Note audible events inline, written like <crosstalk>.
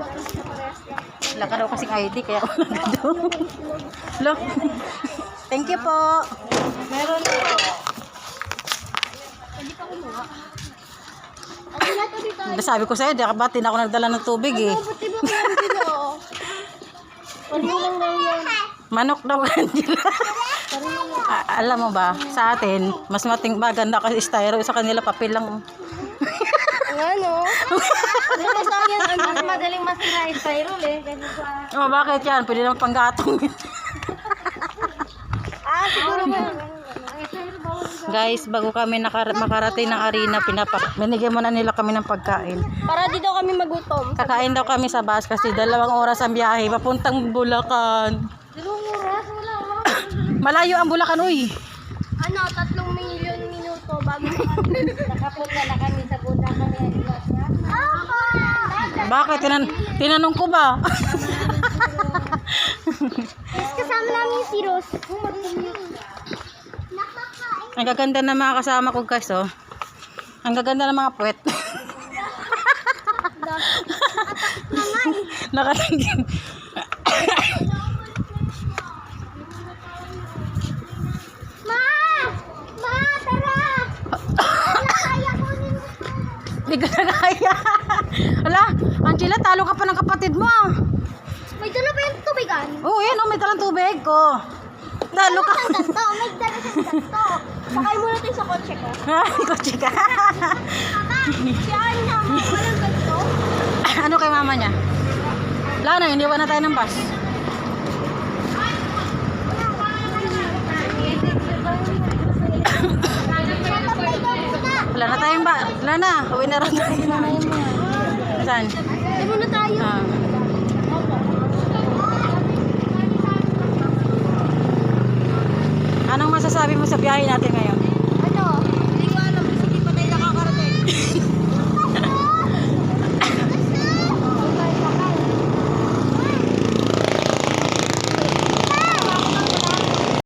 Wala ka daw kasing ID, kaya ako nagdo. Lo. Thank you po. Meron po. Pwede pa kumuha. Sabi ko sa'yo, di ka ba, ako nagdala ng tubig eh. Ano oh? Daw. Manok daw, Angela. Pareho lang. A- alam mo ba, sa atin, mas mating maganda kasi styro, sa kanila papel lang. <laughs> Ang ano? Hindi mo sa akin ano. Mas madaling masira yung spiral eh. Kasi sa... Oh, bakit yan? Pwede naman panggatong. <laughs> Ah, siguro mo. Guys, bago kami nakar- makarating ng arena, pinapak binigyan muna nila kami ng pagkain. Para di daw kami magutom. Kakain daw kami sa bus kasi dalawang oras ang biyahe, papuntang Bulacan. Dalawang oras, wala wala. Malayo ang Bulacan, uy. Ano, tatlong milyon minuto bago <laughs> nakapunta na kami sa Buda kami. Bakit? Tinan tinanong ko ba? Kasama namin si Rose. ang gaganda ng mga kasama ko guys, oh. Ang gaganda ng mga puwet. <laughs> Nakatingin. Ma! Ma, tara! <laughs> Ko. Hindi ka na kaya. Ala, Angela, talo ka pa ng kapatid mo. ah. May dala ba yung tubigan? Oo, oh, yan, oh, may dalang tubig ko. Talo ka. May dala sa ganto. Sakay muna tayo sa kotse ko. Ay, <laughs> kotse ka. Si Anya, walang ganto. <laughs> ano kay mama niya? Wala na, iniwan na tayo ng bus. Wala na tayong ba? Wala na, uwi na rin tayo. Saan? Ay muna tayo. Ah. Anong masasabi mo sa biyahe natin ngayon?